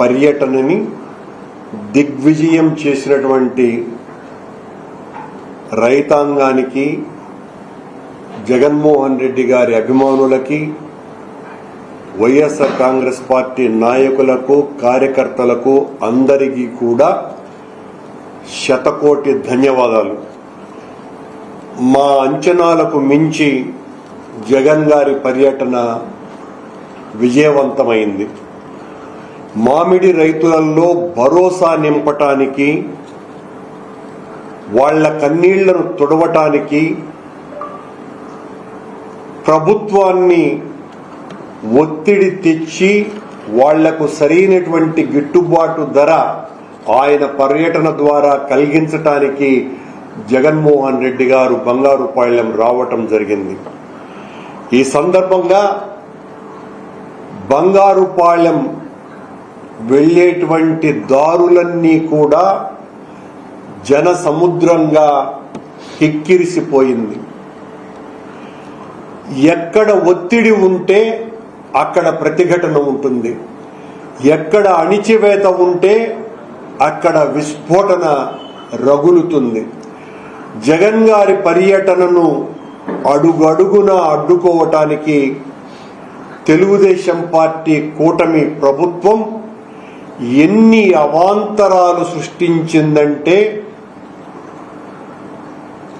పర్యటనని దిగ్విజయం చేసినటువంటి రైతాంగానికి జగన్మోహన్ రెడ్డి గారి అభిమానులకి వైఎస్ఆర్ కాంగ్రెస్ పార్టీ నాయకులకు కార్యకర్తలకు అందరికీ కూడా శతకోటి ధన్యవాదాలు. మా అంచనాలకు మించి జగన్ గారి పర్యటన విజయవంతమైంది. మామిడి రైతులలో భరోసా నింపటానికి వాళ్ళ కన్నీళ్ళను తుడవటానికి ప్రభుత్వాన్ని ఒత్తిడి తెచ్చి వాళ్ళకు సరైనటువంటి గిట్టుబాటు ధర ఆయన పర్యటన ద్వారా కలిగించటానికి జగన్మోహన్ రెడ్డి గారు బంగారుపాళ్యం రావటం జరిగింది. ఈ సందర్భంగా బంగారుపాళ్యం వెళ్ళేటువంటి దారులన్నీ కూడా జన సముద్రంగా కిక్కిరిసిపోయింది. ఎక్కడ ఒత్తిడి ఉంటే అక్కడ ప్రతిఘటన ఉంటుంది. ఎక్కడ అణిచివేత ఉంటే అక్కడ విస్ఫోటన రగులుతుంది. జగన్ గారి పర్యటనను అడుగడుగున అడ్డుకోవటానికి తెలుగుదేశం పార్టీ కూటమి ప్రభుత్వం ఎన్ని అవాంతరాలు సృష్టించిందంటే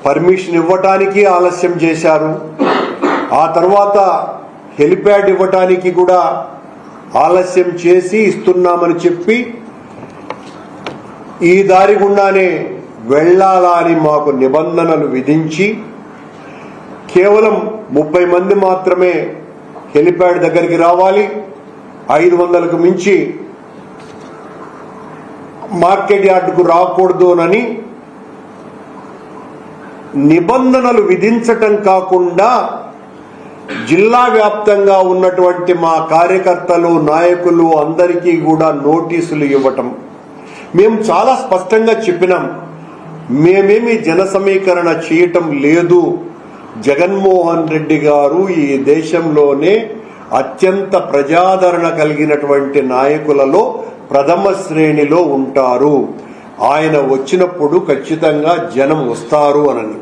పర్మిషన్ ఇవ్వటానికి ఆలస్యం చేశారు. ఆ తర్వాత హెలిప్యాడ్ ఇవ్వటానికి కూడా ఆలస్యం చేసి ఇస్తున్నామని చెప్పి ఈ దారి గుండానే వెళ్ళాలా అని మాకు నిబంధనలు విధించి కేవలం ముప్పై మంది మాత్రమే హెలిప్యాడ్ దగ్గరికి రావాలి. ఐదు వందలకు మించి మార్కెట్ యార్డుకు రాకూడదునని నిబంధనలు విధించటం కాకుండా జిల్లా వ్యాప్తంగా ఉన్నటువంటి మా కార్యకర్తలు నాయకులు అందరికీ కూడా నోటీసులు ఇవ్వటం. మేము చాలా స్పష్టంగా చెప్పినాం. మేమేమి జన సమీకరణ చేయటం లేదు. జగన్మోహన్ రెడ్డి గారు ఈ దేశంలోనే అత్యంత ప్రజాదరణ కలిగినటువంటి నాయకులలో ప్రథమ శ్రేణిలో ఉంటారు. ఆయన వచ్చినప్పుడు ఖచ్చితంగా జనం వస్తారు అనని